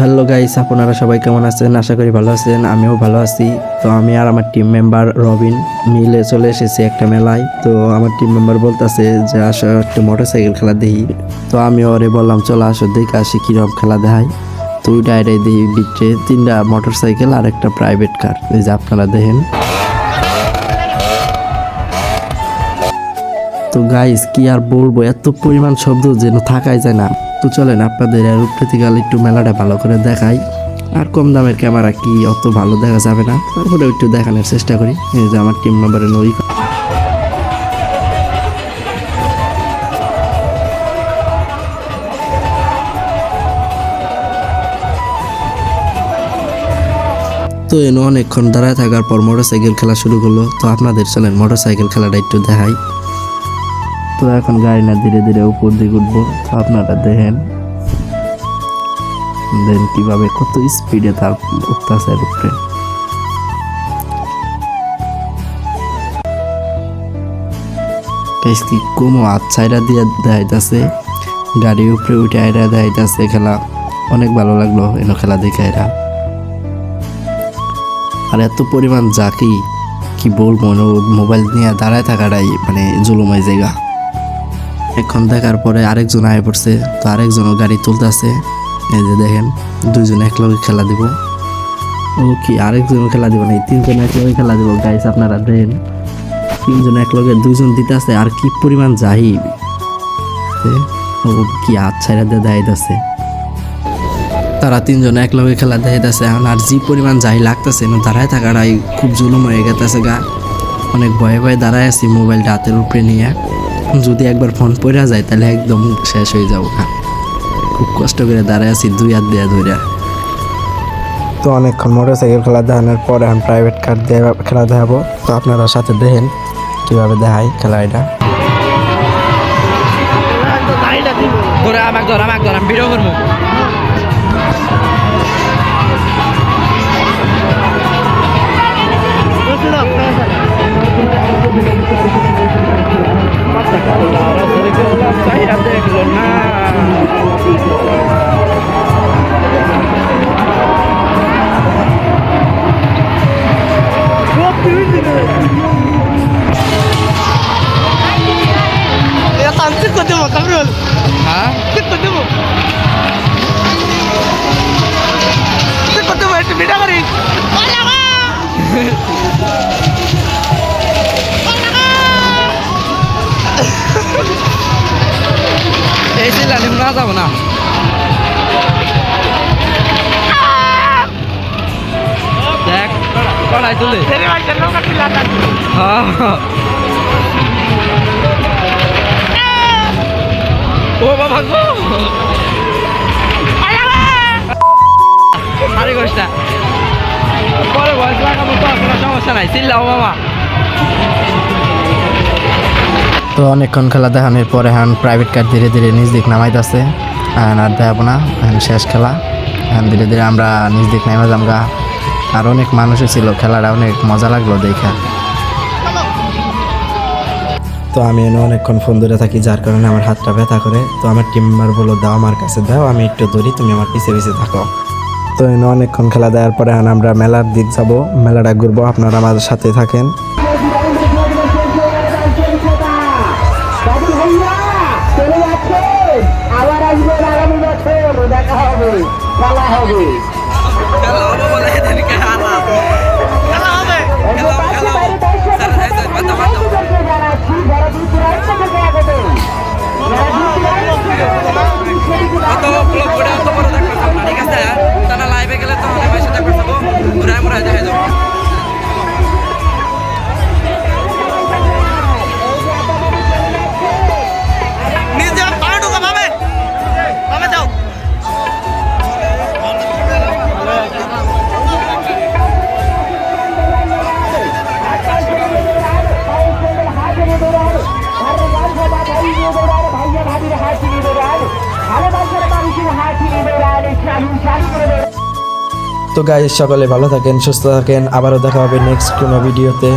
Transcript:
Hello guys, আপনারা সবাই কেমন আছেন? আশা করি ভালো আছেন, আমিও ভালো আছি। তো আমি আর আমার টিম মেম্বার রবিন মিলে চলে এসেছি একটা মেলায়। তো আমার টিম মেম্বার বলতেছে যে, আসো একটু মোটর সাইকেল খেলা দেখি। তো আমি ওরে বললাম, চলো আসো দেখে আসি কীরকম খেলা দেখাই তুই ডাইরে দিই দেখি তিনটা মোটর সাইকেল আর একটা প্রাইভেট কার এই যে আপনারা দেখেন। তো গাইস কি আর বলব? এত পরিমাণ শব্দ যেন থাকাই যায় না। তো চলেন আপনাদের এর উপরে থেকে একটু মেলাটা ভালো করে দেখাই। আর কম দামের ক্যামেরা কি অত ভালো দেখা যাবে না? তারপরে একটু দেখানোর চেষ্টা করি। এই যে আমার টিম মেম্বারের নই তো এনে অনেকক্ষণ দাঁড়ায় থাকার পর মোটর সাইকেল খেলা শুরু করল। তো আপনাদের চলেন মোটর সাইকেল খেলাটা একটু দেখাই। তো এখন গাড়ি না, ধীরে ধীরে উপর দিকে উঠবো। আপনারা দেখেন। দেন কীভাবে কত স্পিডে তার উঠতেছে উপরে কি কোনো আচ্ছাইরা দিয়ে দেখাইতেছে। গাড়ির উপরে উঠে আইরা দেখাইতেছে খেলা। অনেক ভালো লাগল এনো খেলা দেখে এরা আর এত পরিমাণ জাকি, কি বলব মোবাইল নিয়ে দাঁড়ায় থাকাটাই মানে জুলুমাই জায়গা এখন দেখার পরে আরেকজন আয় পড়ছে, তো আরেকজনও গাড়ি তুলতেছে। এই যে দেখেন, দুইজন একলগে খেলা দিব। ও কি আরেকজন খেলা দিব না এই তিনজন একলগে খেলা দিব। গাইস আপনারা দেখেন, তিনজন একলগে দুইজন দিতেছে, আর কি পরিমাণ যাই ও কি আচ্ছাইরা দিয়ে দেখাইতেছে। তারা তিনজন একলগে খেলা দেখাইতেছে আর যে পরিমাণ যাই লাগতেছে না দাঁড়ায় থাকাটাই খুব জুলুম হয়ে গেতেছে গা। অনেক ভয়ে ভয়ে দাঁড়ায় আছি মোবাইলটা হাতের উপরে নিয়ে। যদি একবার ফোন পড়া যায় তাহলে একদম শেষ হয়ে যাব হ্যাঁ খুব কষ্ট করে দাঁড়ায় আছি দুই হাত দেয়া ধরে তো অনেকক্ষণ মোটর সাইকেল খেলা দেখানোর পরে আমি প্রাইভেট কার দিয়ে খেলা দেখাবো। তো আপনারা সাথে দেখেন কীভাবে দেখাই খেলা এটা আমাকে ধর আমাকে ধর আমি ভিডিও করব। দেবো কামরুল হ্যাঁ করতে দেবো করতে দেবো একটু ভিডিও করি এই চিল্লা নিম না যাব না দেখ কড়াই তুলে হ্যাঁ বাবা আরে পরে বয়স তো কোনো সমস্যা নাই। চিল্লাও, বাবা। তো অনেকক্ষণ খেলা দেখানোর পরে এখন প্রাইভেট কার ধীরে ধীরে নিজ দিক নামাইতেছে। এখন আর দেখাবো না, এখন শেষ খেলা। এখন ধীরে ধীরে আমরা নিজ দিক নামা যামগা আর অনেক মানুষও ছিল, খেলাটা অনেক মজা লাগল দেখা। তো আমি এনে অনেকক্ষণ ফোন ধরে থাকি, যার কারণে আমার হাতটা ব্যথা করে। তো আমার টিম মেম্বার বলো দাও, আমার কাছে দাও, আমি একটু ধরি তুমি আমার পিছে পিছে থাকো। তো এনে অনেকক্ষণ খেলা দেওয়ার পরে আমরা মেলার দিক যাব। মেলাটা ঘুরবো, আপনারা আমাদের সাথে থাকেন। দেখা তো গাইজ সকলে ভালো থাকেন সুস্থ থাকেন আবারও দেখা হবে নেক্সট কোনো ভিডিওতে